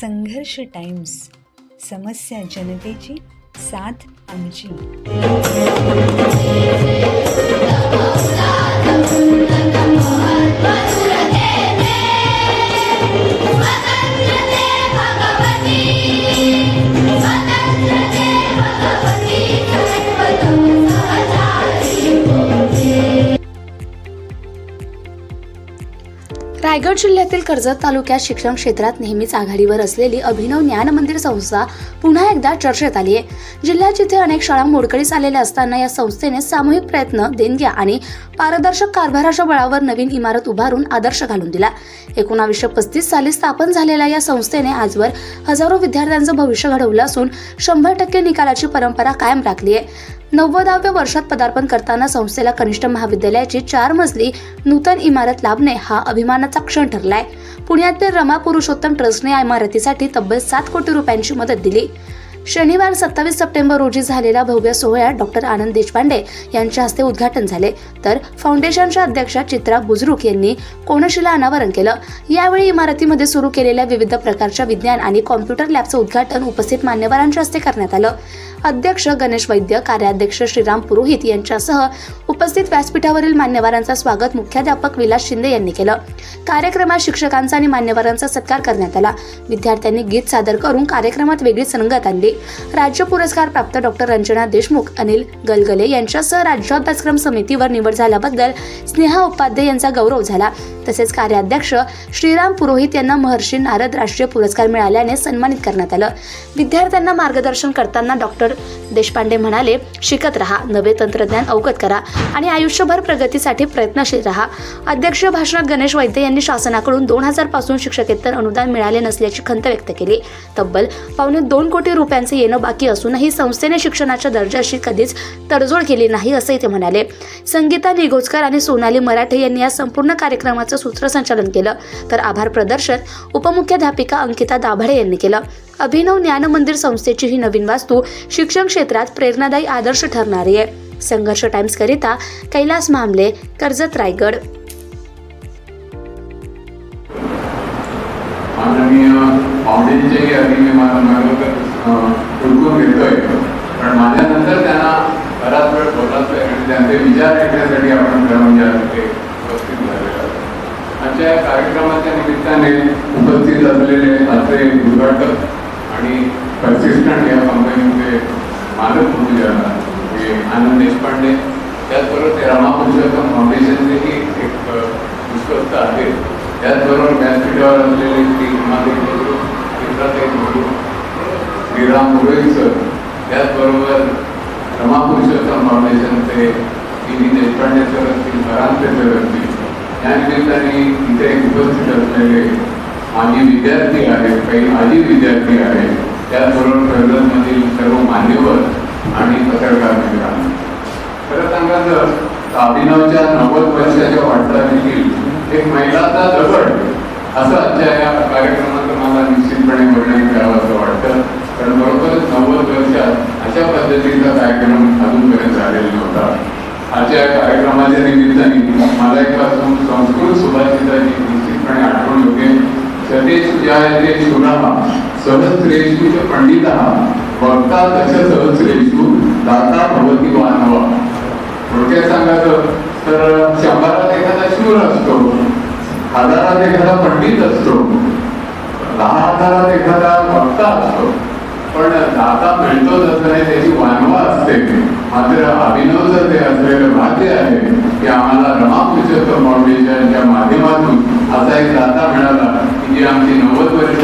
संघर्ष टाइम्स समस्या जनतेची साथ आमची. रायगड जिल्ह्यातील कर्जत तालुक्यात शिक्षण क्षेत्रात नेहमीच आघाडीवर असलेली अभिनव ज्ञान मंदिर संस्था पुन्हा एकदा चर्चेत आली आहे. जिल्ह्यात जिथे अनेक शाळा मोडकळीस आलेल्या असताना या संस्थेने सामूहिक प्रयत्न देणग्या आणि पारदर्शक कारभाराच्या बळावर नवीन इमारत उभारून आदर्श घालून दिला. एकोणावीसशे पस्तीस साली स्थापन झालेल्या या संस्थेने आजवर हजारो विद्यार्थ्यांचं भविष्य घडवलं असून शंभर टक्के निकालाची परंपरा कायम राखली आहे. नव्वदाव्या वर्षात पदार्पण करताना संस्थेला कनिष्ठ महाविद्यालयाची चार मजली नूतन इमारत लाभणे हा अभिमानाचा क्षण ठरलाय. पुण्यातील रमा पुरुषोत्तम ट्रस्टने या इमारतीसाठी तब्बल सात कोटी रुपयांची मदत दिली. शनिवार सत्तावीस सप्टेंबर रोजी झालेल्या भव्य सोहळ्यात डॉक्टर आनंद देशपांडे यांच्या हस्ते उद्घाटन झाले. तर फाउंडेशनच्या अध्यक्षा चित्रा बुजरुक यांनी कोणशिला अनावरण केलं. यावेळी इमारतीमध्ये सुरू केलेल्या विविध प्रकारच्या विज्ञान आणि कॉम्प्युटर लॅबचं उद्घाटन उपस्थित मान्यवरांच्या हस्ते करण्यात आलं. अध्यक्ष गणेश वैद्य कार्याध्यक्ष श्रीराम पुरोहित यांच्यासह उपस्थित व्यासपीठावरील मान्यवरांचा स्वागत मुख्याध्यापक विलास शिंदे यांनी केलं. कार्यक्रमात शिक्षकांचा आणि मान्यवरांचा सत्कार करण्यात आला. विद्यार्थ्यांनी गीत सादर करून कार्यक्रमात वेगळी संगत आणली. राज्य पुरस्कार प्राप्त डॉक्टर रंजना देशमुख अनिल गलगले यांच्यासह राज्य अभ्यासक्रम समितीवर निवड झाल्याबद्दल स्नेहा उपाध्ये यांचा गौरव झाला. तसेच कार्याध्यक्ष श्रीराम पुरोहित यांना महर्षी नारद राष्ट्रीय पुरस्कार मिळाल्याने सन्मानित करण्यात आलं. विद्यार्थ्यांना मार्गदर्शन करताना डॉक्टर देशपांडे म्हणाले शिकत रहा नवे तंत्रज्ञान अवगत करा आणि आयुष्यभर प्रगतीसाठी प्रयत्नशील रहा. अध्यक्ष भाषणात गणेश वैद्य यांनी शासनाकडून दोन हजारपासून शिक्षकेतर अनुदान मिळाले नसल्याची खंत व्यक्त केली. तब्बल पावणे दोन कोटी रुपयांचे येणं बाकी असूनही संस्थेने शिक्षणाच्या दर्जाशी कधीच तडजोड केली नाही असंही ते म्हणाले. संगीता निगोजकर आणि सोनाली मराठे यांनी या संपूर्ण कार्यक्रमाचं सूत्रसंचालन केलं. तर आभार प्रदर्शन उपमुख्याध्यापिका अंकिता दाभाडे यांनी केलं. अभिनव ज्ञान मंदिर संस्थेची ही नवीन वास्तू शिक्षण क्षेत्रात प्रेरणादायी आदर्श ठरणारी आहे. संघर्ष टाइम्स करिता कैलास मामले कर्जत रायगड. माननीय फाउंडेशनच्याही आधी मी माझा मार्ग हुडकून घेतोय पण माझ्यानंतर त्यांना बराच वेळ बोलायचंय आणि ज्या त्याच्यासाठी आपण खरं या तिथे उपस्थित झालेलो आजच्या या कार्यक्रमाच्या निमित्ताने उपस्थित असलेले असे उद्घाटक आणि पर्सिस्टंट या कंपनीचे मालक पूजा हे आनंद देशपांडे त्याचबरोबर ते रमापुरुषोत्तम फाउंडेशनचेही एक विश्वस्त आहे त्याचबरोबर व्यासपीठावर असलेले श्री हिमादेव गुरु चित्राताई गुरु श्रीराम पुरोहित सर त्याचबरोबर रमापुरुषोत्तम फाउंडेशनचे टी व्ही देशपांडे असतील परांजपे असतील त्यानिमित्ताने इथे उपस्थित असलेले माझी विद्यार्थी आहेत काही माजी विद्यार्थी आहेत त्याचबरोबर कर्जतमधील सर्व मान्यवर आणि पत्रकार मित्रांनो. खरं सांगायचं तर अभिनवच्या नव्वद वर्षाच्या वाटचालीतील एक महिलाचा दगड असं आजच्या या कार्यक्रमात मला निश्चितपणे वर्णन करावं असं वाटतं. कारण बरोबरच नव्वद वर्षात अशा पद्धतीचा कार्यक्रम अजूनपर्यंत झालेला नव्हता. आजच्या या कार्यक्रमाच्या निमित्ताने मला एक पासून संस्कृत सुभाषिताची निश्चितपणे आठवण होते सते सुजायते शुनः सहस्रेषु च पंडितः वक्ता दश सहस्रेशू दाता भवती मानव. थोडक्यात सांगायचं तर शंभरात एखादा शूर असतो हजारात एखादा पंडित असतो दहा हजारात एखादा वक्ता असतो पण दाता मिळतो तसं नाही त्याची वानवा असते. मात्र अभिनव जर ते असलेलं भाग्य आहे की आम्हाला रमा पुरुषोत्तम फाउंडेशनच्या माध्यमातून असा एक दाता मिळाला की जी आमची नव्वद वर्ष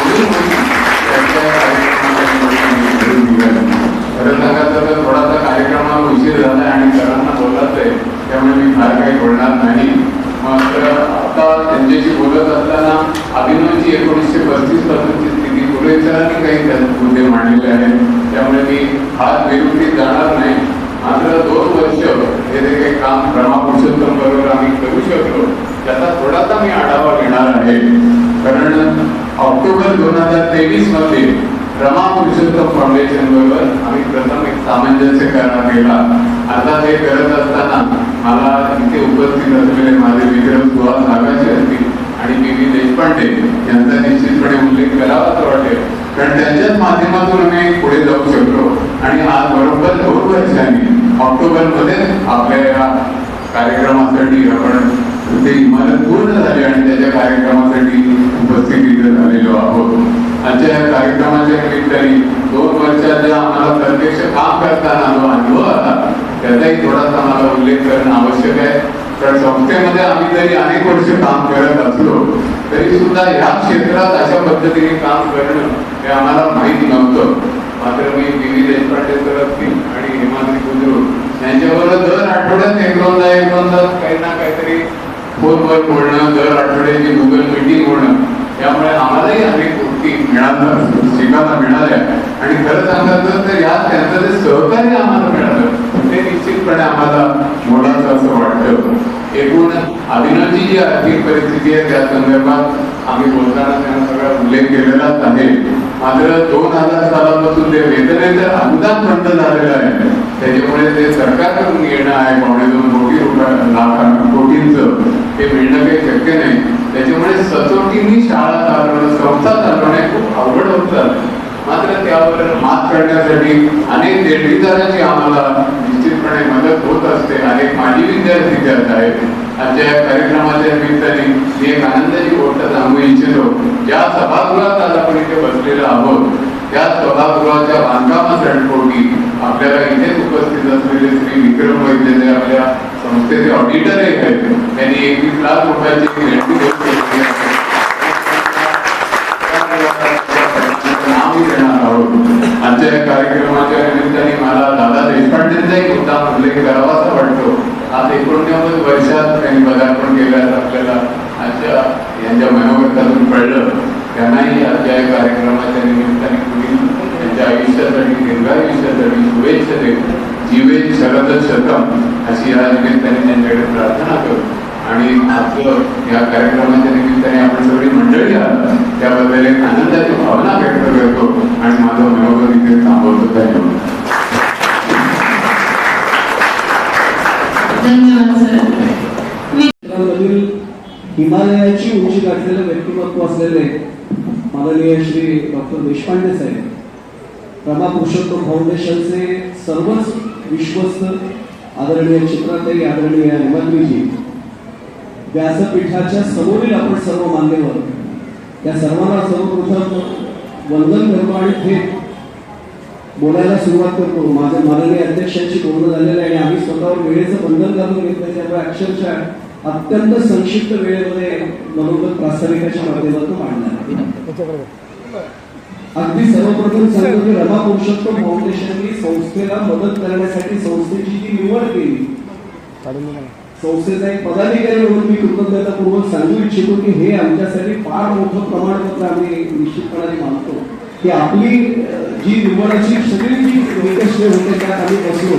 मुलीच होती, त्याच्या कार्यक्रमाला घडून निघाली. खरं सांगायचं तर थोडासा कार्यक्रमाला उशीर झाला आणि सरांना बोलायचंय त्यामुळे मी फार काही बोलणार नाही मात्र आता त्यांच्याशी बोलत असताना अभिनवची एकोणीसशे पस्तीस पासूनची स्थिती पुरेसरांनी काही त्यात मुद्दे मांडलेले आहेत त्यामुळे मी हात जाणार नाही. मात्र दोन वर्ष हे जे काही काम रमा पुरुषोत्तम बरोबर आम्ही करू शकलो त्याचा थोडासा मी आढावा घेणार आहे. कारण ऑक्टोबर दोन हजार तेवीसमध्ये रमा पुरुषोत्तम फाउंडेशन बरोबर आम्ही प्रथम एक सामंजस्य करार केला. आता ते करत असताना मला इथे उपस्थित असलेले माझे विक्रम सुहास नागाचे असतील आणि पी व्ही देशपांडे यांचा निश्चितपणे उल्लेख मध्ये आपल्या या कार्यक्रमासाठी आपण ते इमारत पूर्ण झाली आणि त्याच्या कार्यक्रमासाठी उपस्थित इथे झालेलो आहोत. आजच्या या कार्यक्रमाच्या निमित्ताने दोन वर्षाच्या आम्हाला प्रत्यक्ष काम करताना जो अनुभव आला त्याचाही थोडासा मला उल्लेख करणं आवश्यक आहे. कारण संस्थेमध्ये आम्ही जरी अनेक वर्ष काम करत असलो तरी सुद्धा ह्या क्षेत्रात अशा पद्धतीने काम करणं हे आम्हाला माहीत नव्हतं. मात्र मी पी व्ही देशपांडे सर असतील आणि हेमाद्री गुजरू त्यांच्याबरोबर दर आठवड्यात एक दोनदा एक दोनदा काही ना काहीतरी फोनवर बोलणं दर आठवड्याची गुगल मीटिंग होणं त्यामुळे आम्हालाही अनेक गोष्टी मिळाल्या शिकायला मिळाल्या. आणि खरं सांगायचं तर यात त्यांचं जे सहकार्य आम्हाला मिळालं ते निश्चितपणे आम्हाला मोलाचं असं वाटतं. एकूण अभिनवची जी आर्थिक परिस्थिती आहे त्या संदर्भात आम्ही बोलताना त्यांना सगळा उल्लेख केलेलाच आहे. मात्र दोन हजार सालापासून ते वेतनेतर अनुदान बंद झालेलं आहे. त्याच्यामुळे ते सरकारकडून येणं आहे. पावणे दोन कोटी रुपये कोटींचं ते मिळणं काही शक्य नाही. त्याच्यामुळे सचोटीने शाळा चालवणं संस्था चालवणे खूप अवघड होतात मात्र त्यावर मात करण्यासाठी अनेक देणगीदारांची आम्हाला निश्चितपणे मदत होत असते. अनेक माजी विद्यार्थी त्यात आहेत. आजच्या या कार्यक्रमाच्या निमित्ताने मी एक आनंदाची गोष्ट सांगू इच्छितो. ज्या सभागृहात आज आपण इथे बसलेलो आहोत त्या सभागृहाच्या बांधकामासाठी आपल्याला इथेच उपस्थित असलेले श्री विक्रम वैद्य जे आपल्या संस्थेचे ऑडिटर आहेत. त्यांनी एकवीस लाख रुपयाची देणगी देणार आहोत. आजच्या या कार्यक्रमाच्या निमित्ताने मला दादा देशपांडेंचाही मुद्दा उल्लेख करावासा वाटतो. आज एकोणनव्वद वर्षात त्यांनी पदार्पण केल्यास आपल्याला. आजच्या यांच्या मनोगतातून कळलं. त्यांनाही आजच्या या कार्यक्रमाच्या निमित्ताने पुढील त्यांच्या आयुष्यासाठी दीर्घायुष्यासाठी शुभेच्छा देऊ जीवे शरद शतम अशी या निमित्ताने त्यांच्याकडे प्रार्थना करू. आणि आपलं या कार्यक्रमाच्या निमित्ताने आपण सगळी मंडळी आहात. त्याबद्दल एक आनंदाची भावना व्यक्त करतो. आणि माझं मनोगत इथे थांबवतो. धन्यवाद. धन्यवाद सर. हिमालयाची उंची गाठलेलं व्यक्तिमत्व असलेले माननीय श्री डॉक्टर देशपांडे साहेब रमा पुरुषोत्तम फाउंडेशनचे सर्वच विश्वस्त आदरणीय चित्राताई आदरणीय हेमाद्रीजी व्यासपीठाच्या समोरील आपण सर्व मान्यवर त्या सर्वांना सर्वप्रथम वंदन करतो आणि थेट बोलायला सुरुवात करतो. माझ्या माननीय अध्यक्षांशी बोलणं झालेलं आहे आणि आम्ही स्वतःवर वेळेचं बंधन घालून घेतलं त्यामुळे अक्षरशः अत्यंत संक्षिप्त वेळेमध्ये मनोगत प्रास्ताविकाच्या माध्यमातून मांडणार अगदी सर्वप्रथम सांगतो की रमा पुरुषोत्तम फाउंडेशननी संस्थेला मदत करण्यासाठी संस्थेची जी निवड केली संस्थेचा एक पदाधिकारी म्हणून मी कृतज्ञतापूर्वक सांगू इच्छितो की हे आमच्यासाठी फार मोठं प्रमाणपत्र आम्ही निश्चितपणाने मानतो. की आपली जी निवडाची सगळी जी निकष होते त्यात आम्ही बसलो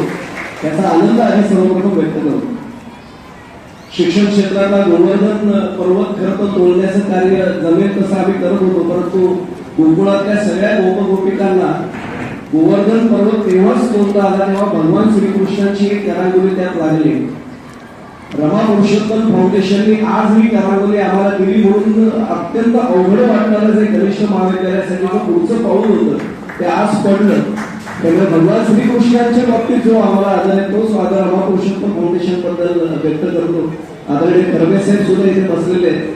त्याचा आनंद आम्ही सर्वप्रथम व्यक्त करतो. शिक्षण क्षेत्राला गोवर्धन पर्वत खरं तर तोडण्याचं कार्य जमेल तसं आम्ही करत होतो परंतु गोकुळातल्या सगळ्या गोपगोपिकांना गोवर्धन पर्वत तेव्हाच तोडता आला तेव्हा भगवान श्रीकृष्णांची एक करांगोली त्यात लागली. रमा पुरुषोत्तम फाउंडेशनने आज ही करांगोली आम्हाला दिली म्हणून अत्यंत अवघड वाटणारं जे कनिष्ठ महाविद्यालयासाठीचं पुढचं पाऊल होतं ते आज पडलं. त्यामुळे भगवान श्रीकृष्णांच्या बाबतीत जो आम्हाला आदर आहे तोच आदर रमा पुरुषोत्तम फाउंडेशनबद्दल व्यक्त करतो. आदरणीय खरगे साहेब सुद्धा इथे बसलेले आहेत.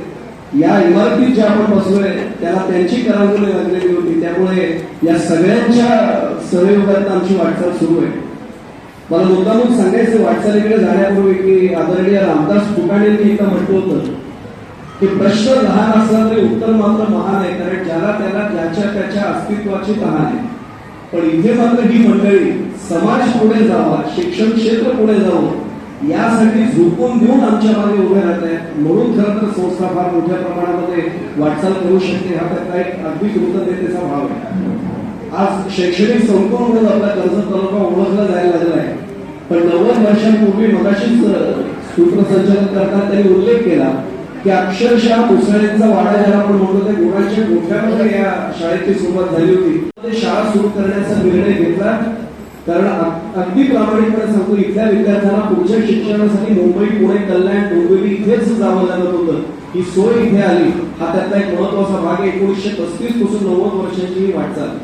या इमारतीत जे आपण बसलोय त्याला त्यांची करांगोली लागलेली होती. त्यामुळे या सगळ्यांच्या सहयोगात आमची वाटचाल सुरू आहे. मला मुद्दामून सांगायचं वाटचालीकडे जाण्यापूर्वी की आदरणीय रामदास फुटाणेंनी एकदा म्हटलं होतं की प्रश्न लहान असला तरी उत्तर मात्र महान आहे कारण ज्याला त्याला त्याच्या त्याच्या अस्तित्वाची तहान आहे. पण इथे मात्र ही मंडळी समाज पुढे जावा शिक्षण क्षेत्र पुढे जावं यासाठी झोपून देऊन आमच्या मागे उभे राहत आहेत. म्हणून खरं तर संस्था फार मोठ्या प्रमाणामध्ये वाटचाल करू शकते. हा त्यातला एक अगदी कृतज्ञतेचा भाव आहे. आज शैक्षणिक संकुल आपला कर्जत तालुका ओळखला जायला लागला आहे. पण नव्वद वर्षांपूर्वी मगाशीच सूत्रसंचालन करताना त्यांनी उल्लेख केला की अक्षरशः मुसळ्यांचा वाडा ज्याला आपण म्हणतो त्या गुरांच्या मोठ्यामध्ये या शाळेची सुरुवात झाली होती. ते शाळा सुरू करण्याचा निर्णय घेतला. कारण अगदी प्रामाणिकपणे सांगतो इथल्या विद्यार्थ्यांना पुढच्या शिक्षणासाठी मुंबई पुणे कल्याण डोंबिवली इथेच जावं लागत होतं. ही सोय इथे आली. हा त्यातला एक महत्त्वाचा भाग एकोणीसशे पस्तीसपासून नव्वद वर्षांची ही वाटचाल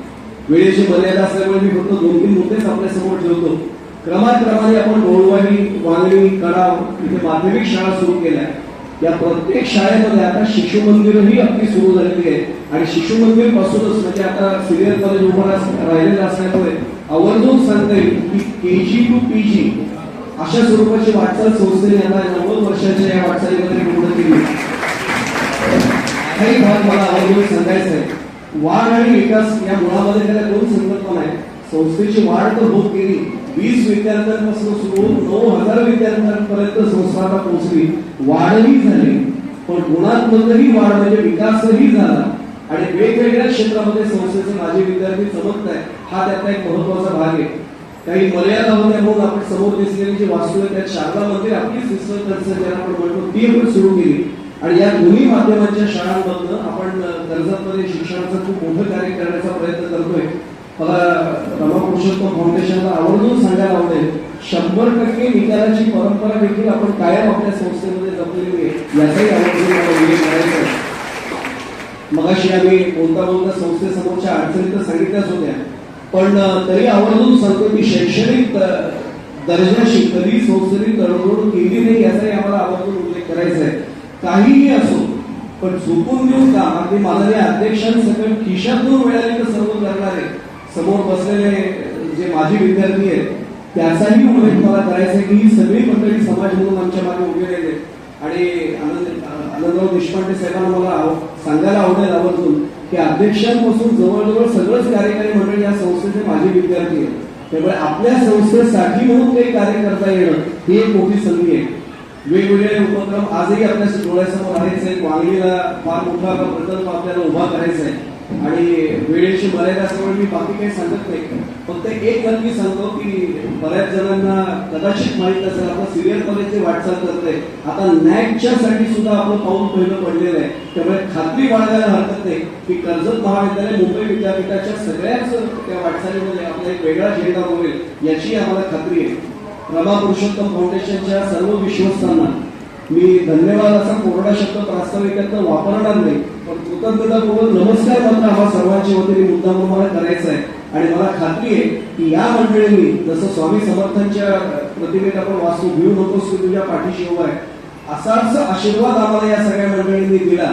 वेळेची मर्यादा असल्यामुळे मी फक्त दोन तीन मुद्देच आपल्यासमोर ठेवतो. क्रमाक्रमाने आपण गोळवाडी वांगणी कडाव इथे माध्यमिक शाळा सुरू केल्या. या प्रत्येक शाळेमध्ये आता शिशु मंदिरही अगदी सुरू झालेली आहे. आणि शिशु मंदिर पासूनच म्हणजे आता सिनियर कॉलेज उभं राहिलेलं असल्यामुळे आवर्जून सांगता येईल की के जी टू पी जी अशा स्वरूपाची वाटचाल संस्थेने आता नव्वद वर्षाच्या या वाटचालीमध्ये पूर्ण केली. काही भाग मला आवर्जून सांगायचा आहे वाढ आणि विकास या मुळामध्ये त्याला दोन संकल्पना आहेत. संस्थेची वाढ तर होत गेली. वीस विद्यार्थ्यांपासून सुरू होऊन नऊ हजार विद्यार्थ्यांपर्यंत संस्था आता पोहोचली. वाढही झाली. पण गुणात्मकही वाढ म्हणजे विकासही झाला. आणि वेगवेगळ्या क्षेत्रामध्ये संस्थेचे माझे विद्यार्थी चमकत आहे हा त्यातला एक महत्त्वाचा भाग आहे. काही मर्यादा होत्या म्हणून आपण समोर दिसलेली जी वास्तू आहे त्यात शारदा मंदिर आपली सिस्टर कन्सर्न ज्याला आपण म्हणतो ती आपण सुरू केली. आणि या दोन्ही माध्यमांच्या शाळांमधनं आपण कर्जतमध्ये शिक्षणाचं खूप मोठं कार्य करण्याचा प्रयत्न करतोय. मला रमा पुरुषोत्तम फाउंडेशनला आवर्जून सांगायला आवडेल शंभर टक्के निकालाची परंपरा देखील आपण कायम आपल्या संस्थेमध्ये जपलेली आहे याचाही आवर्जून मला उल्लेख करायचा आहे. मगाशी आम्ही बोलता बोलता संस्थेसमोरच्या अडचणी तर सांगितल्याच होत्या पण तरी आवर्जून सांगतो की शैक्षणिक दर्जाशी कधी संस्थेने तडजोड केली नाही याचाही आम्हाला आवर्जून उल्लेख करायचा आहे. काहीही असो पण झोपून देऊन का अगदी माननीय अध्यक्षांसकट खिशातून मिळाले तर सर्व करणारे समोर बसलेले जे माजी विद्यार्थी आहेत त्याचाही उल्लेख मला करायचा आहे की ही सगळी मंडळी समाज म्हणून आमच्या मागे उभे राहिले आणि आनंद आनंदराव देशपांडे साहेबांना मला आव- सांगायला आवडेल आवर्जून की अध्यक्षांपासून जवळजवळ सगळंच कार्यकारी मंडळ या संस्थेचे माजी विद्यार्थी आहेत. त्यामुळे आपल्या संस्थेसाठी म्हणून काही कार्य करता येणं ही एक मोठी संधी आहे. वेगवेगळे उपक्रम आजही आपल्या डोळ्यासमोर आहेच आहे. वांगलीला फार मोठा प्रकल्प आपल्याला उभा करायचा आहे. आणि वेळेची मर्यादा असल्यामुळे मी बाकी काही सांगत नाही. फक्त एक नक्की सांगतो की बऱ्याच जणांना कदाचित माहीत असेल आपण सिरियल कॉलेजची वाटचाल करते आता नॅकच्या साठी सुद्धा आपलं पाऊल पहिलं पडलेलं आहे. त्यामुळे खात्री बाळगायला हरकत नाही. की कर्जत महाविद्यालय मुंबई विद्यापीठाच्या सगळ्याच त्या वाटचालीमध्ये आपला एक वेगळा झेंडा होईल याची आम्हाला खात्री आहे. रमा पुरुषोत्तम फाउंडेशनच्या सर्व विश्वस्तांना मी धन्यवाद असा कोरडा शब्द प्रास्ताविकात वापरणार नाही पण कृतज्ञतापूर्वक नमस्कार मात्र हा सर्वांच्या वतीने मुद्दा मला करायचा आहे. आणि मला खात्री आहे की या मंडळींनी जसं स्वामी समर्थांच्या प्रतिमेत आपण वाचतो घेऊ नकोस की तुझ्या पाठीशी उभा आहे. असाच आशीर्वाद आम्हाला या सगळ्या मंडळींनी दिला.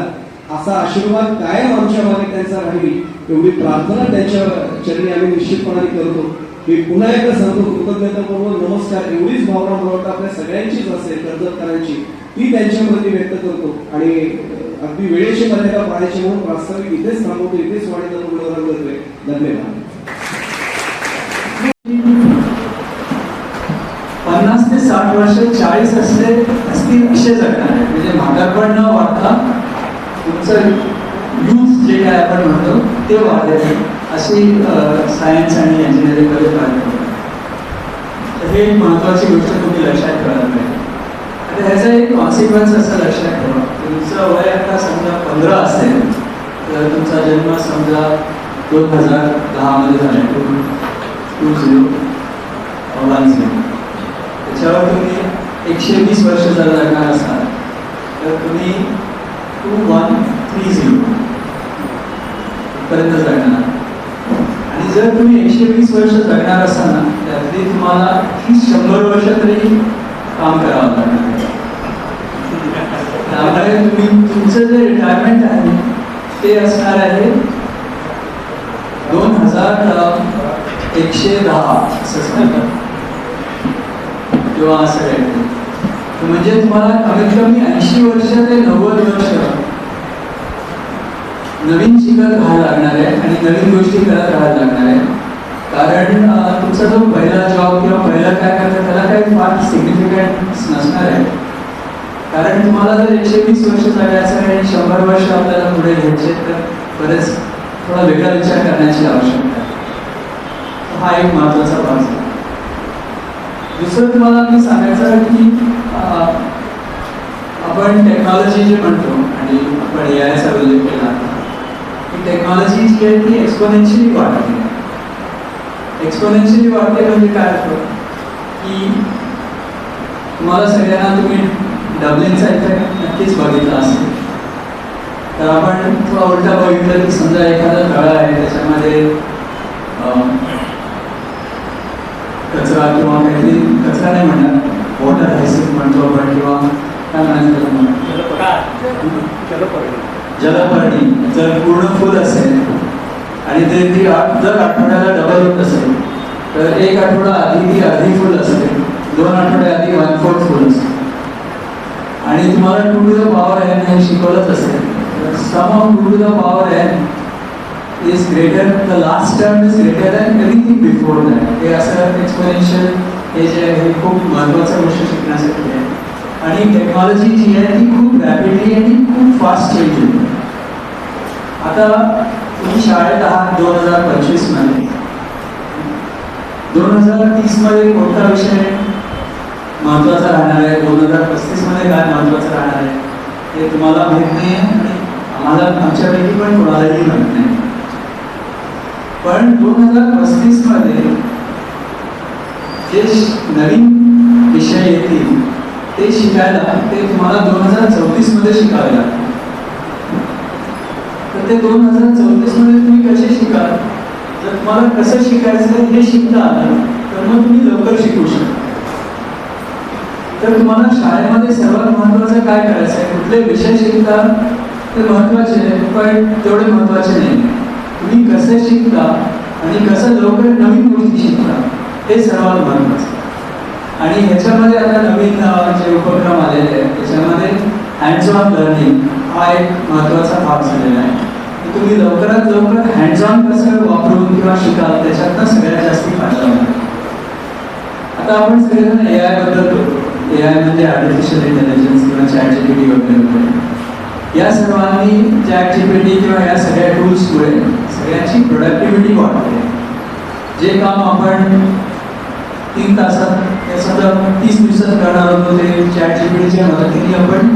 असा आशीर्वाद कायम आमच्या मागे त्यांचा राहील एवढी प्रार्थना त्यांच्या चरणी आम्ही निश्चितपणाने करतो. मी पुन्हा एकदा सांगतो कृतज्ञतापूर्वक नमस्कार. एवढीच भावना मला वाटतं आपल्या सगळ्यांचीच असेल कर्जतकरांची ती त्यांच्यामध्ये व्यक्त करतो. आणि अगदी वेळेची मर्यादा पाळायची म्हणून प्रास्ताविक इथेच थांबवतो इथेच वाढीचा पुढे करतोय धन्यवाद. पन्नास ते साठ वर्ष चाळीस असले असतील असे जगणार. आहे म्हणजे म्हातारपण न वाढता तुमचं यूथ जे काय आपण म्हणतो ते वाढायचं अशी सायन्स आणि इंजिनिअरिंगमध्ये पाहिजे तर हे एक महत्त्वाची गोष्ट तुम्ही लक्षात ठेवायला पाहिजे. आता ह्याचा एक कॉन्सिक्वन्स असं लक्षात ठेवा. तुमचं वय आता समजा पंधरा असेल तर तुमचा जन्म समजा दोन हजार दहामध्ये झाला two two zero one zero त्याच्यावर तुम्ही एकशे वीस वर्ष जर जगणार असाल तर तुम्ही टू वन थ्री झिरो पर्यंत जगणार. जर तुम्ही एकशे वीस वर्ष जगणार असाल ना त्यातली तुम्हाला तीस शंभर वर्ष तरी काम करावं लागणार. त्यामुळे तुम्ही तुमचं जे रिटायरमेंट आहे ते असणार आहे दोन हजार एकशे दहा असं किंवा असं काही म्हणजे तुम्हाला कमीत कमी ऐंशी वर्ष ते नव्वद वर्ष नवीन शिकत राहायला लागणार आहे आणि नवीन गोष्टी करत राहायला लागणार आहे. कारण तुमचा जो पहिला जॉब किंवा पहिला काय करता त्याला काही फार सिग्निफिकन्स नसणार आहे. कारण तुम्हाला जर एकशे वीस वर्ष झाले असेल आणि शंभर वर्ष आपल्याला पुढे घ्यायचे तर बरेच थोडा वेगळा विचार करण्याची आवश्यकता आहे. हा एक महत्त्वाचा भाग आहे. दुसरं तुम्हाला मी सांगायचं आहे की आपण टेक्नॉलॉजी जे म्हणतो आणि आपण ए आयचा उल्लेख केला. टेक्नॉलॉजी जी आहे ती एक्सपोनेन्शियली वाढते एक्सपोनेन्शियली वाढते म्हणजे काय होतं की तुम्हाला सगळ्यांना तुम्ही डबलिंगचा इफेक्ट नक्कीच बघितला असेल. तर आपण थोडा उलटा बघितलं की समजा एखादा तळ आहे त्याच्यामध्ये कचरा किंवा काहीतरी कचरा नाही म्हणणार वॉटर हायसिक म्हणतो आपण किंवा काय म्हणायचं? जलपर्णी जर पूर्ण फुल असेल आणि ते ती आठ- दर आठवड्याला डबल होत असेल तर एक आठवडा आधी ती अर्धी फुल असते दोन आठवडे आधी वन फोर्थ फुल असते आणि तुम्हाला two to the power N हे शिकवलंच असेल. Sum of two to the power N is greater the last term is greater than anything before that हे असं एक्सपोनेन्शियल हे जे आहे हे खूप महत्त्वाचं गोष्ट शिकण्यासाठी आहे. आणि टेक्नॉलॉजी जी आहे ती खूप रॅपिडली आणि खूप फास्ट चेंज होते. आता तुम्ही शाळेत आहात दोन हजार पंचवीसमध्ये दोन हजार तीसमध्ये कोणता विषय महत्त्वाचा राहणार आहे? दोन हजार पस्तीसमध्ये काय महत्त्वाचं राहणार आहे? हे तुम्हाला माहीत नाही आहे आणि आम्हाला आमच्यापैकी पण कोणालाही माहीत नाही. पण दोन हजार पस्तीसमध्ये जे नवीन विषय येतील ते शिकायला ते तुम्हाला दोन हजार चौतीसमध्ये शिकावे लागतील तर ते दोन हजार चौतीसमध्ये तुम्ही कसे शिकाल? जर तुम्हाला कसं शिकायचं हे शिकता आलं तर मग तुम्ही लवकर शिकू शकता. तर तुम्हाला शाळेमध्ये सर्वात महत्वाचं काय करायचं आहे? कुठले विषय शिकता? ते महत्त्वाचे आहे पण तेवढे महत्त्वाचे नाही. तुम्ही कसे शिकता आणि कसं लवकर नवीन गोष्टी शिकता हे सर्वात महत्त्वाचं आणि ह्याच्यामध्ये आता नवीन जे उपक्रम आलेले आहेत. त्याच्यामध्ये हँड्स ऑन लर्निंग हा एक महत्त्वाचा भाग झालेला आहे. तुम्ही लवकरात लवकर हँड्स ऑन कसं वापरून किंवा शिकाल त्याच्यातनं सगळ्यात जास्त फायदा होणार आता आपण सगळेजण ए आयबद्दल बोलतो ए आय म्हणजे आर्टिफिशियल इंटेलिजन्स किंवा चॅट जीपीटी वगैरे वगैरे या सर्वांनी चॅट जीपीटी किंवा या सगळ्या टूल्समुळे सगळ्यांची प्रोडक्टिव्हिटी वाढते जे काम आपण तीन तासात समजा तीस दिवसात करणार होतो ते चॅट जीपीटीच्या मदतीने आपण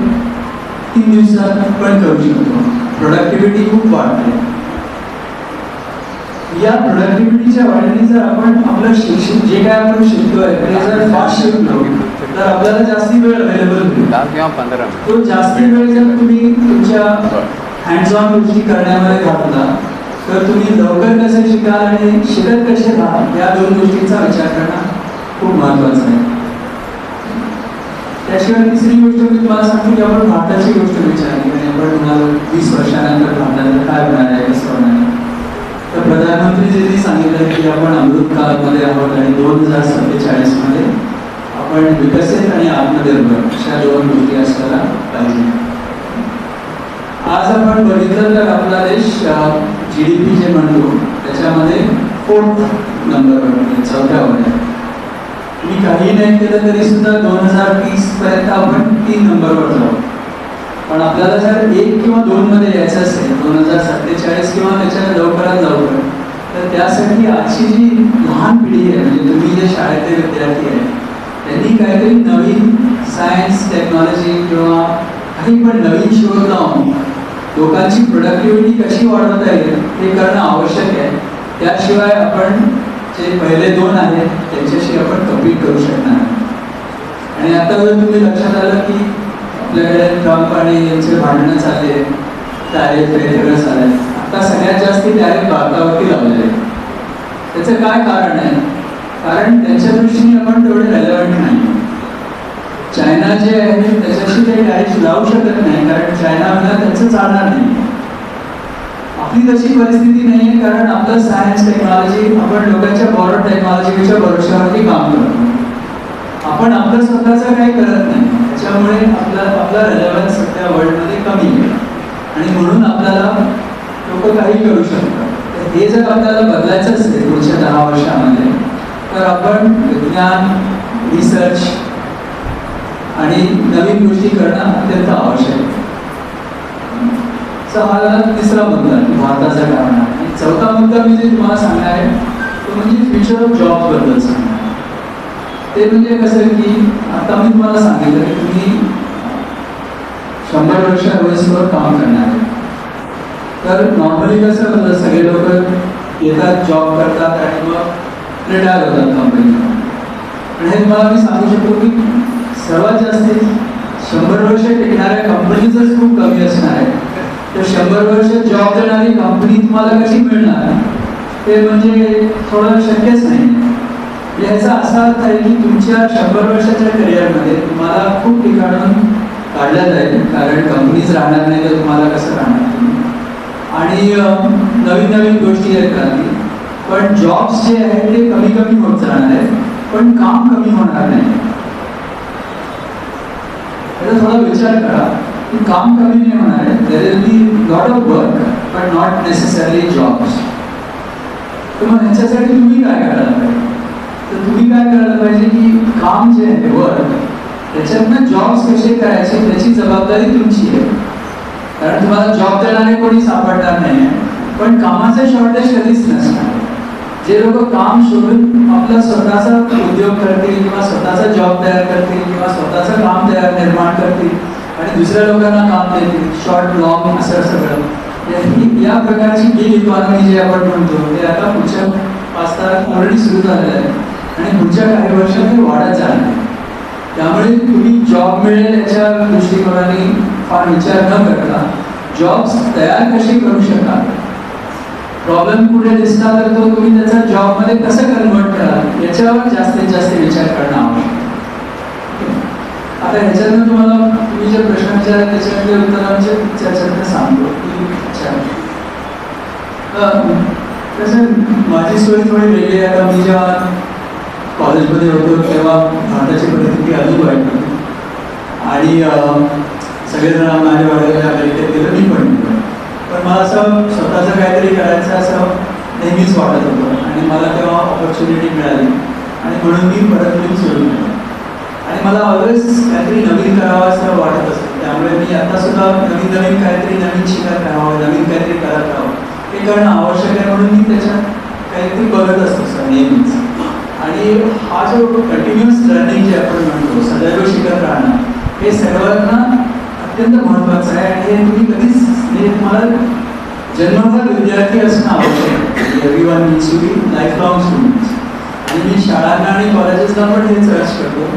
तीन दिवसात पण करू शकतो. प्रोडक्टिव्हिटी खूप वाढते. या प्रोडक्टिव्हिटीच्या वाढीने जर आपण आपलं शिक्षण जे काय आपण शिकतोय ते जर फास्ट शिकलो तर आपल्याला जास्ती वेळ अवेलेबल होईल. तो जास्ती वेळ जर तुम्ही तुमच्या हँड्स ऑन गोष्टी करण्यामध्ये घातला तर तुम्ही लवकर कसे शिकाल आणि शिकत कसे राहाल या दोन गोष्टींचा विचार करणं खूप महत्वाचं आहे. त्याशिवाय तिसरी गोष्ट मी तुम्हाला सांगतो की आपण भारताची गोष्ट विचारली. म्हणजे आपण म्हणालो वीस वर्षानंतर भारताला काय होणार आहे कसं होणार आहे? तर प्रधानमंत्रीजींनी सांगितलं की आपण अमृत काळामध्ये आहोत आणि दोन हजार सत्तेचाळीसमध्ये आपण विकसित आणि आत्मनिर्भर अशा दोन गोष्टी असायला पाहिजे. आज आपण बघितलं तर आपला देश जी डी पी जे म्हणतो त्याच्यामध्ये फोर्थ नंबरवर म्हणजे चौथ्यावर आहे मी काही नाही केलं तरी सुद्धा दोन हजार तीस पर्यंत आपण तीन नंबरवर जाऊ. पण आपल्याला जर एक किंवा दोन मध्ये यायचं असेल दोन हजार सत्तेचाळीस किंवा त्याच्या लवकरात लवकर तर त्यासाठी आजची जी लहान पिढी आहे म्हणजे तुम्ही जे शाळेतले विद्यार्थी आहे त्यांनी काहीतरी नवीन सायन्स टेक्नॉलॉजी किंवा काही पण नवीन शोध लावून लोकांची प्रोडक्टिव्हिटी कशी वाढवता येईल हे करणं आवश्यक आहे. त्याशिवाय आपण जे पहिले दोन आहेत त्यांच्याशी आपण कम्पीट करू शकणार आणि आता जर तुम्ही लक्षात आलं की आपल्याकडे ट्रम्प आणि यांचे भांडणं चालले टॅरिफ वेगवेगळं चालले आता सगळ्यात जास्त टॅरिफ भारतावरती लावलेले त्याचं काय कारण आहे? कारण त्यांच्या दृष्टीने आपण तेवढे रेलेवंट नाही. चायना जे आहे त्याच्याशी ते टॅरिफ लावू शकत नाही कारण चायनाला त्यांचं चालणार नाही. आपली तशी परिस्थिती नाही आहे कारण आपलं सायन्स टेक्नॉलॉजी आपण लोकांच्या बॉर्डर टेक्नॉलॉजीच्या भरोश्यावरती काम करतो. आपण आपलं स्वतःचं काही करत नाही त्याच्यामुळे आपला आपला रेलेव्हन्स सध्या वर्ल्डमध्ये कमी आहे. आणि म्हणून आपल्याला लोक काही करू शकतात. तर हे जर आपल्याला बदलायचं असेल पुढच्या दहा वर्षामध्ये तर आपण विज्ञान रिसर्च आणि नवीन गोष्टी करणं अत्यंत आवश्यक आहे. चा हा झाला तिसरा मुद्दा की भारताचा चौथा मुद्दा मी जे तुम्हाला सांगणार आहे तो म्हणजे फ्युचर ऑफ जॉबबद्दल सांगणार ते म्हणजे कसं की आता मी तुम्हाला सांगितलं की तुम्ही शंभर वर्ष वयस्कर काम करणार आहे. तर नॉर्मली कसं होतं सगळे लोक येतात जॉब करतात आणि मग रिटायर होतात कंपनीला आणि हे तुम्हाला मी सांगू शकतो की सर्वात जास्त शंभर वर्ष टिकणाऱ्या कंपनीचंच खूप कमी असणार आहे. तर शंभर वर्ष जॉब देणारी कंपनी तुम्हाला कशी मिळणार? ते म्हणजे थोडं शक्यच नाही. याचा असा अर्थ आहे की तुमच्या शंभर वर्षाच्या करिअरमध्ये तुम्हाला खूप ठिकाणून काढलं जाईल कारण कंपनीच राहणार नाही तर तुम्हाला कसं राहणार? तुम्ही आणि नवीन नवीन गोष्टी आहेत राहतील पण जॉब्स जे आहेत ते कमी कमी होत जाणार आहेत. पण काम कमी होणार नाही. याचा थोडा विचार करा. काम कमी नाही होणार आहे. There will be lot of work but not necessarily jobs तर मग ह्याच्यासाठी तुम्ही काय करायला पाहिजे? तर तुम्ही काय करायला पाहिजे की काम जे आहे वर्क त्याच्यातनं जॉब्स कसे करायचे त्याची जबाबदारी तुमची आहे. कारण तुम्हाला जॉब देणारे कोणी सापडणार नाही. पण कामाचं शॉर्टेज कधीच नसणार. जे लोक काम शोधून आपला स्वतःचा उद्योग करतील किंवा स्वतःचा जॉब तयार करतील किंवा स्वतःचं काम तयार निर्माण करतील आणि दुसऱ्या लोकांना काम देते शॉर्ट लॉंग असं सगळं या- ही- या प्रकारची गिग इकॉनॉमी जे आपण म्हणतो ते आता पुढच्या पाच तारख ऑलरेडी सुरू झालेलं आहे. आणि पुढच्या काही वर्षात हे वाढत जाणार आहे. त्यामुळे तुम्ही जॉब मिळेल याच्या दृष्टिकोनाने फार विचार न करता जॉब्स तयार कसे करू शकता प्रॉब्लेम कुठे दिसला तर तो तुम्ही त्याचा जॉबमध्ये कसं कन्वर्ट कराल याच्यावर जास्तीत जास्त विचार करणं आवश्यक आता ह्याच्यातनं तुम्हाला मी जे प्रश्न विचारले त्याच्यामध्ये उत्तरांचे त्याच्यातनं सांगतो. की माझी सोय थोडी वेगळी आहे. आता मी जेव्हा कॉलेजमध्ये होतो तेव्हा भारताची परिस्थिती अजून वाईट होती. आणि सगळेजण माझ्या वाड्याला अमेरिकेत गेलं मी पण पण मला असं स्वतःचं काहीतरी करायचं असं नेहमीच वाटत होतं. आणि मला तेव्हा ऑपॉर्च्युनिटी मिळाली. आणि म्हणून मी परत मी सोडून दिलं आणि मला ऑलवेज काहीतरी नवीन करावं असं वाटत असतं. त्यामुळे मी आता सुद्धा नवीन नवीन काहीतरी नवीन शिकत राहावं नवीन काहीतरी करत राहावं. हे करणं आवश्यक आहे म्हणून मी त्याच्यात काहीतरी बघत असतो सर नेहमीच. आणि हा जो कंटिन्युअस लर्निंग जे आपण म्हणतो सदैव शिकत राहणं हे सर्वांना अत्यंत महत्त्वाचं आहे. आणि हे तुम्ही कधीच म्हणजे तुम्हाला जन्मभर विद्यार्थी असणं आवश्यक आहे. Every one needs to be life long students आणि मी शाळांना आणि कॉलेजेसला पण हेच अर्ज करतो.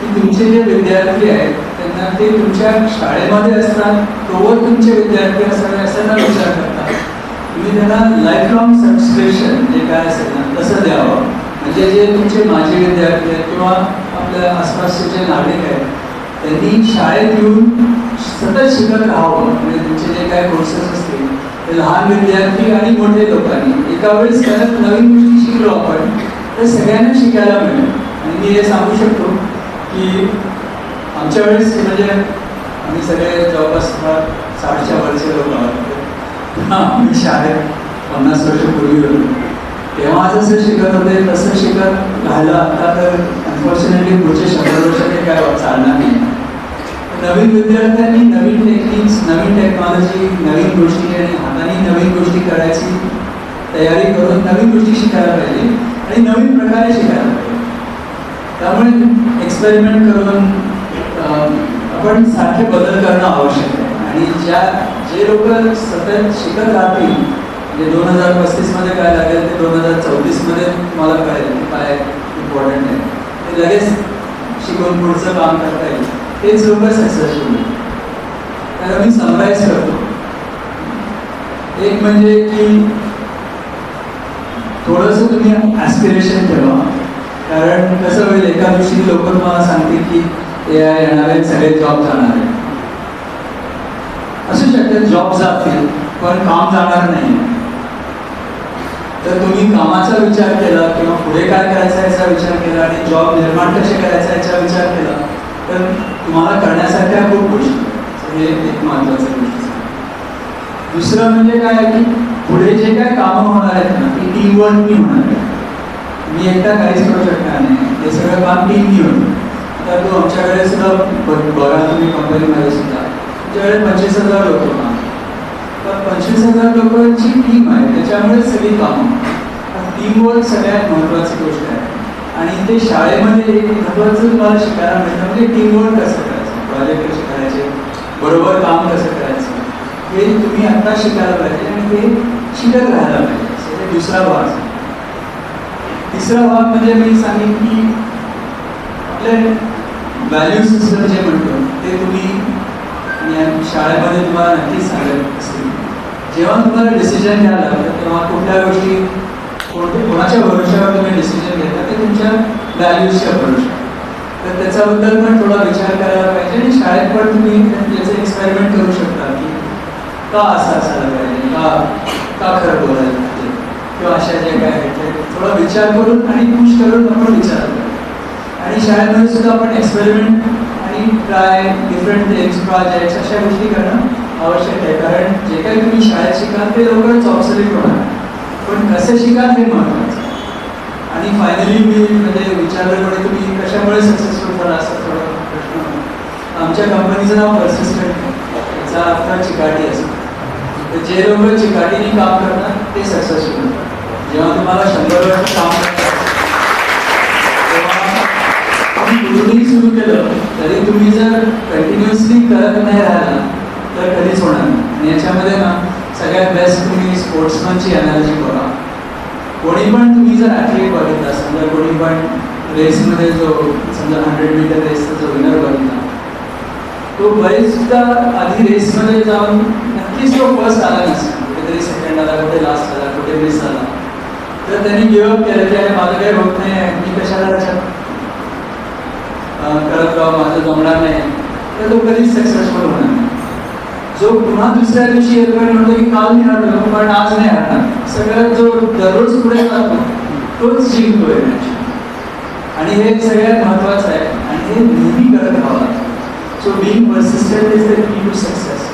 की तुमचे जे विद्यार्थी आहेत, त्यांना ते तुमच्या शाळेमध्ये असतात तोवर तुमचे विद्यार्थी असावे असं न विचार करता? तुम्ही त्यांना लाईफ लॉंग सबस्क्रिप्शन जे काय असेल ना, तसं द्यावं. म्हणजे जे तुमचे विद्यार्थी आहेत किंवा आपल्या आसपासचे जे नागरिक आहेत, त्यांनी शाळेत येऊन सतत शिकत राहावं. म्हणजे तुमचे जे काय कोर्सेस असतील, ते लहान विद्यार्थी आणि मोठे लोकांनी. एका वेळेस नवीन गोष्टी शिकलो आपण, तर सगळ्यांना शिकायला मिळेल. आणि मी हे सांगू शकतो की आमच्या वेळेस म्हणजे आम्ही सगळे जवळपास साडेच्या वरचे लोक आहोत. शाळेत पन्नास वर्षपूर्वी होतो. तेव्हा जसं शिकत होते तसं शिकत राहिलं. आता तर अनफॉर्च्युनेटली पुढचे शंभर वर्ष ते काय चालणार नाही. नवीन विद्यार्थ्यांनी नवीन टेक्निक्स नवीन टेक्नॉलॉजी नवीन गोष्टी आणि हाताने नवीन गोष्टी करायची तयारी करून नवीन गोष्टी शिकायला पाहिजे. आणि नवीन प्रकारे शिकायला पाहिजे. त्यामुळे एक्सपेरिमेंट करून आपण सारखे बदल करणं आवश्यक आहे. आणि ज्या जे लोक सतत शिकत राहतील म्हणजे दोन हजार पस्तीसमध्ये काय लागेल ते दोन हजार चौतीसमध्ये तुम्हाला कळेल की काय इम्पॉर्टंट आहे. ते लगेच शिकून पुढचं काम करता येईल. तेच लोक सक्सेसफुल तर मी समराईज करतो. एक म्हणजे की थोडंसं तुम्ही ॲस्पिरेशन ठेवा. कारण कसं होईल एका दिवशी लोक मला सांगतील की ए आय येणार सगळे जॉब जाणार आहे असू शकते जॉब जातील पण काम जाणार नाही. तर तुम्ही कामाचा विचार केला किंवा पुढे काय करायचा याचा विचार केला आणि जॉब निर्माण कसे करायचा याचा विचार केला तर तुम्हाला करण्यासारख्या खूप गोष्टी हे एक महत्वाचं गोष्ट दुसरं म्हणजे काय आहे की पुढे जे काय कामं होणार आहेत ना ती टीमवर्कनी होणार आहे मी एकटा काहीच करू शकणार नाही. हे सगळं काम टीम घेऊन. तर तो आमच्याकडे सुद्धा बघा तुम्ही कंपनीमध्ये सुद्धा. तुमच्याकडे पंचवीस हजार लोक काम तर पंचवीस हजार लोकांची टीम आहे. त्याच्यामुळे सगळी कामं. टीमवर्क सगळ्यात महत्त्वाची गोष्ट आहे. आणि ते शाळेमध्ये एक महत्त्वाचं तुम्हाला शिकायला मिळतं म्हणजे टीमवर्क कसं करायचं? प्रोजेक्ट कसे करायचे? बरोबर काम कसं करायचं? हे तुम्ही आत्ता शिकायला पाहिजे आणि ते शिकत राहायला पाहिजे. दुसरा भाग. आहे. तिसरा भाग म्हणजे मी सांगेन की आपले व्हॅल्यू सिस्टम जे म्हणतो ते तुम्ही शाळेमध्ये तुम्हाला नक्कीच सांगत असतील. जेव्हा तुम्हाला डिसिजन घ्यायला लागतं तेव्हा कुठल्या गोष्टी कोणत्या कोणाच्या भरोश्यावर तुम्ही डिसिजन घेता ते तुमच्या व्हॅल्यूजच्या अप्रोच तर त्याच्याबद्दल पण थोडा विचार करायला पाहिजे आणि शाळेत पण तुम्ही याचं एक्सपेरिमेंट करू शकता की का असं असायला पाहिजे का का खरं बोलायला पाहिजे किंवा अशा ज्या काय थोडा विचार करून आणि पुश करून आपण विचार आणि शाळेमध्ये सुद्धा आपण एक्सपेरिमेंट आणि ट्राय डिफरंट थिंग्स प्रोजेक्ट्स अशा गोष्टी करणं आवश्यक आहे. कारण जे काही तुम्ही शाळेत शिकाल ते लवकरच ऑब्सलेट होणार. पण कसं शिकाल हे महत्त्वाचं आणि फायनली मी म्हणजे विचारलं म्हणजे तुम्ही कशामुळे सक्सेसफुल झाला असं थोडा प्रश्न आमच्या कंपनीचं नाव पर्सिस्टंट याचा अर्थ चिकाटी असतो तर जे लोक चिकाटीने काम करतात ते सक्सेसफुल होतात. जेव्हा तुम्हाला शंभर वर्ष काम तुम्ही सुरू केलं तरी तुम्ही जर कंटिन्युअसली करत नाही राहिला तर कधीच होणार नाही. आणि याच्यामध्ये ना सगळ्यात बेस्ट तुम्ही स्पोर्ट्समनची एनर्जी बघा. कोणी पण तुम्ही जर ॲथलीट बघितला समजा कोणी पण रेसमध्ये जो समजा हंड्रेड मीटर रेसचा जो विनर बघितला तो बरेचदा आधी रेसमध्ये जाऊन नक्कीच तो फर्स्ट आला नसेल. कुठेतरी सेकंड आला कुठे लास्ट आला कुठे मिस आला. तर त्यांनी गिवअप केलं की अरे माझं काही होत नाही आहे मी कशाला त्याच्यात करत राहा माझं जमणार नाही. तर तो कधीच सक्सेसफुल होणार नाही. जो पुन्हा दुसऱ्या दिवशी येतो आणि म्हणतो की काल नाही हरलो पण आज नाही हरणार सगळ्यात जो दररोज पुढे जातो तोच जिंकतोय आणि हे सगळ्यात महत्वाचं आहे. आणि हे नेहमी करत राहावं so being persistent is the key to success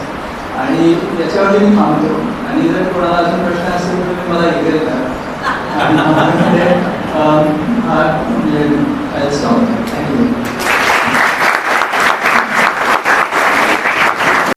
आणि याच्यावरती मी थांबतो. आणि जर कोणाला अजून प्रश्न असेल तर तुम्ही मला हे करा. आणि माझ्याकडे, अं, हा म्हणजे I'll stop.